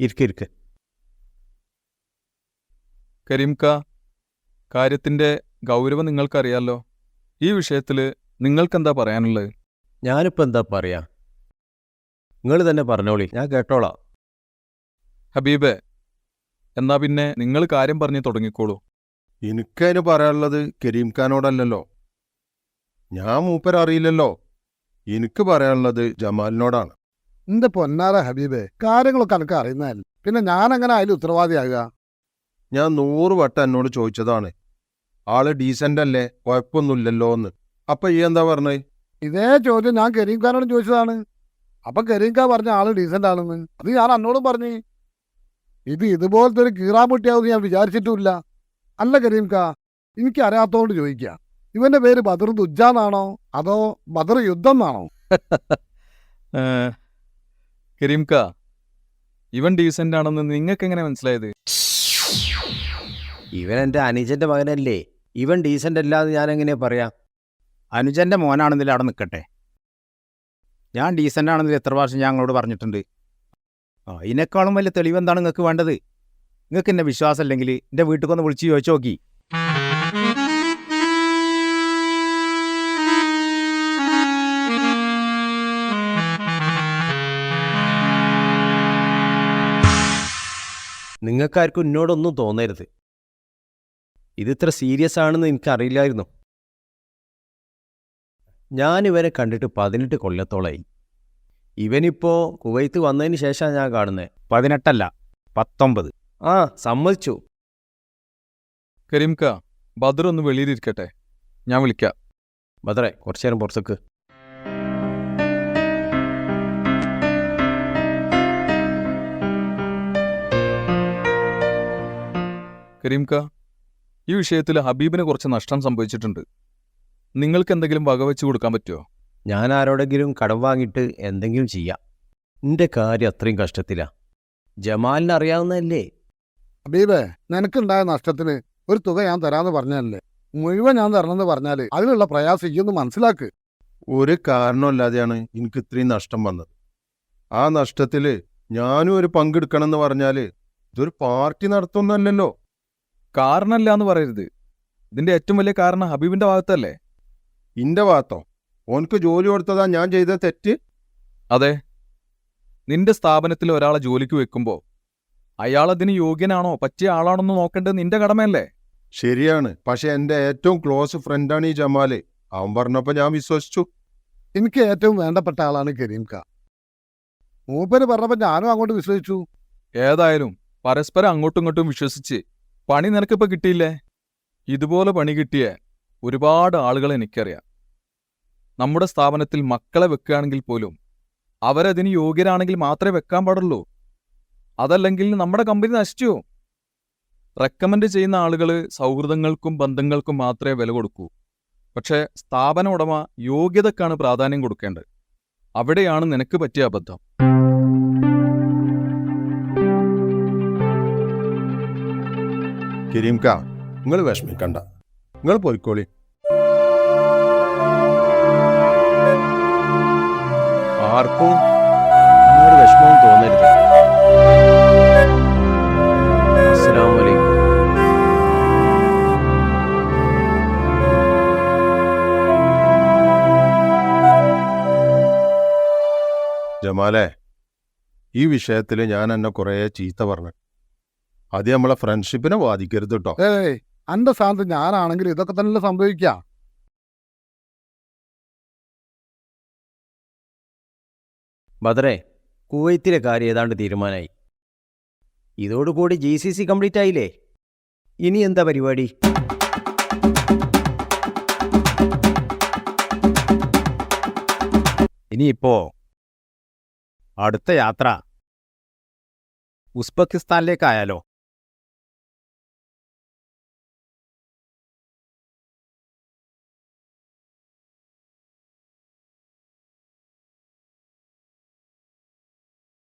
ഇരിക്ക് ഇരിക്കെ. കരീംക്ക കാര്യത്തിന്റെ ഗൗരവം നിങ്ങൾക്കറിയാലോ? ഈ വിഷയത്തിൽ നിങ്ങൾക്കെന്താ പറയാനുള്ളത്? ഞാനിപ്പോൾ എന്താ പറയാ? നിങ്ങൾ തന്നെ പറഞ്ഞോളി ഞാൻ കേട്ടോളാം. ഹബീബെ എന്നാ പിന്നെ നിങ്ങൾ കാര്യം പറഞ്ഞു തുടങ്ങിക്കോളൂ. എനിക്കതിന് പറയാനുള്ളത് കരീം ഖാനോടല്ലല്ലോ ഞാൻ മൂപ്പരറിയില്ലല്ലോ. എനിക്ക് പറയാനുള്ളത് ജമാലിനോടാണ്. എന്റെ പൊന്നാര ഹബീബേ? കാര്യങ്ങളൊക്കെ എനിക്ക് അറിയുന്നതല്ല. പിന്നെ ഞാൻ അങ്ങനെ അതിൽ ഉത്തരവാദിയാകുക? ഞാൻ നൂറ് വട്ടം എന്നോട് ചോദിച്ചതാണ്. ആൾ ഡീസന്റ് അല്ലേ? കുഴപ്പമൊന്നുമില്ലല്ലോ എന്ന് അപ്പൊ ഈ എന്താ പറഞ്ഞത് ഇതേ ചോദ്യം ഞാൻ കരീംഖാനോട് ചോദിച്ചതാണ്. അപ്പൊ കരീംഖാൻ പറഞ്ഞ ആൾ ഡീസന്റ് ആണെന്ന്. അത് ഞാൻ അന്നോടും പറഞ്ഞു. ഇത് ഇതുപോലത്തെ ഒരു കീറാമുട്ടിയാവുമെന്ന് ഞാൻ വിചാരിച്ചിട്ടുമില്ല. അല്ല കരീംഖാ എനിക്ക് അറിയാത്തോണ്ട് ചോദിക്കുക ഇവന്റെ പേര് ബദർ ദുജാന്നാണോ അതോ ബദർ യുദ്ധം എന്നാണോ കരീംക്ക ഇവൻ ഡീസന്റ് ആണെന്ന് നിങ്ങൾക്ക് എങ്ങനെ മനസ്സിലായത്? ഇവൻ എന്റെ അനുജന്റെ മകനല്ലേ. ഇവൻ ഡീസന്റ് അല്ലാതെ ഞാൻ എങ്ങനെയാ പറയാ? അനുജന്റെ മോനാണെന്നില്ല അവിടെ നിൽക്കട്ടെ. ഞാൻ ഡീസന്റ് ആണെന്നിൽ എത്ര പ്രാവശ്യം ഞാൻ ഞങ്ങളോട് പറഞ്ഞിട്ടുണ്ട്. ആ ഇതിനേക്കാളും വലിയ തെളിവെന്താണ് നിങ്ങൾക്ക് വേണ്ടത്? നിങ്ങൾക്ക് എന്നെ വിശ്വാസം അല്ലെങ്കിൽ എന്റെ വീട്ടിൽ വന്ന് വിളിച്ച് ചോദിച്ചു നോക്കി. നിങ്ങൾക്കാർക്കും എന്നോടൊന്നും തോന്നരുത്. ഇത് ഇത്ര സീരിയസ് ആണെന്ന് എനിക്കറിയില്ലായിരുന്നു. ഞാൻ ഇവരെ കണ്ടിട്ട് പതിനെട്ട് കൊല്ലത്തോളായി. ഇവനിപ്പോ കുവൈത്ത് വന്നതിന് ശേഷമാണ് ഞാൻ കാണുന്നത് പതിനെട്ടല്ല പത്തൊമ്പത്. ആ സമ്മതിച്ചു. കരീംക്ക ബദർ ഒന്ന് വെളിയിലിരിക്കട്ടെ. ഞാൻ വിളിക്കാം. ബദറെ കുറച്ചു നേരം പുറത്തേക്ക്. കരീംക്ക ഈ വിഷയത്തിൽ ഹബീബിന് കുറച്ച് നഷ്ടം സംഭവിച്ചിട്ടുണ്ട്. നിങ്ങൾക്ക് എന്തെങ്കിലും വകവെച്ച് കൊടുക്കാൻ പറ്റുമോ ഞാൻ ആരോടെങ്കിലും കടം വാങ്ങിയിട്ട് എന്തെങ്കിലും ചെയ്യാം. നിന്റെ കാര്യം അത്രയും കഷ്ടത്തിലാ. ജമാലിന് അറിയാവുന്നതല്ലേ? ഹബീബേ നിനക്കുണ്ടായ നഷ്ടത്തിന് ഒരു തുക ഞാൻ തരാന്ന് പറഞ്ഞല്ലേ മുഴുവൻ ഞാൻ തരണമെന്ന് പറഞ്ഞാൽ അതിനുള്ള പ്രയാസം ഇയൊന്ന് മനസ്സിലാക്ക്. ഒരു കാരണമില്ലാതെയാണ് എനിക്ക് ഇത്രയും നഷ്ടം വന്നത്. ആ നഷ്ടത്തിൽ ഞാനും ഒരു പങ്കെടുക്കണം എന്ന് പറഞ്ഞാൽ ഇതൊരു പാർട്ടി നടത്തുന്നല്ലോ കാരണമല്ല എന്ന് പറയരുത്. ഇതിന്റെ ഏറ്റവും വലിയ കാരണം ഹബീബിന്റെ ഭാഗത്തല്ലേ? ഇന്റെ ഭാഗത്തോ? ഓനക്ക് ജോലി കൊടുത്തതാ ഞാൻ ചെയ്ത തെറ്റ്? അതെ. നിന്റെ സ്ഥാപനത്തിൽ ഒരാളെ ജോലിക്ക് വെക്കുമ്പോൾ അയാൾ അതിന് യോഗ്യനാണോ? പറ്റിയ ആളാണെന്ന് നോക്കേണ്ടത് നിന്റെ കടമയല്ലേ? ശരിയാണ്. പക്ഷെ എന്റെ ഏറ്റവും ക്ലോസ് ഫ്രണ്ടാണ് ഈ ജമാൽ. അവൻ പറഞ്ഞപ്പോ ഞാൻ വിശ്വസിച്ചു. എനിക്ക് ഏറ്റവും വേണ്ടപ്പെട്ട ആളാണ് കരീം ഖാ മൂപ്പര് പറഞ്ഞപ്പോ ഞാനും അങ്ങോട്ട് വിശ്വസിച്ചു. ഏതായാലും പരസ്പരം അങ്ങോട്ടും ഇങ്ങോട്ടും വിശ്വസിച്ച് പണി നിനക്കിപ്പോ കിട്ടിയില്ലേ? ഇതുപോലെ പണി കിട്ടിയ ഒരുപാട് ആളുകളെ എനിക്കറിയാം. നമ്മുടെ സ്ഥാപനത്തിൽ മക്കളെ വെക്കുകയാണെങ്കിൽ പോലും അവരതിന് യോഗ്യരാണെങ്കിൽ മാത്രമേ വെക്കാൻ പാടുള്ളൂ. അതല്ലെങ്കിൽ നമ്മുടെ കമ്പനി നശിച്ചു റെക്കമെൻഡ് ചെയ്യുന്ന ആളുകൾ സൗഹൃദങ്ങൾക്കും ബന്ധങ്ങൾക്കും മാത്രമേ വില കൊടുക്കൂ. പക്ഷേ സ്ഥാപന ഉടമ യോഗ്യതക്കാണ് പ്രാധാന്യം കൊടുക്കേണ്ടത്. അവിടെയാണ് നിനക്ക് പറ്റിയ അബദ്ധം. കരീം കാ നിങ്ങൾ വിഷമിക്കണ്ട നിങ്ങൾ പോയിക്കോളി. ആർക്കും ഒരു വിഷമവും തോന്നരുത്. അസ്സലാമു അലൈക്കും. ജമാലെ ഈ വിഷയത്തിൽ ഞാൻ എന്നെ കുറേ ചീത്ത പറഞ്ഞു. അത് നമ്മളെ ഫ്രണ്ട്ഷിപ്പിനെ ബാധിക്കരുത് കേട്ടോ ഏയ് അന്റെ സ്ഥാനത്ത് ഞാനാണെങ്കിൽ ഇതൊക്കെ തന്നെ സംഭവിക്ക? ബദറേ കുവൈത്തിലെ കാര്യം ഏതാണ്ട് തീരുമാനമായി ഇതോടുകൂടി ജി സി സി കംപ്ലീറ്റ് ആയില്ലേ? ഇനി എന്താ പരിപാടി? ഇനിയിപ്പോ അടുത്ത യാത്ര ഉസ്ബെക്കിസ്ഥാനിലേക്കായാലോ?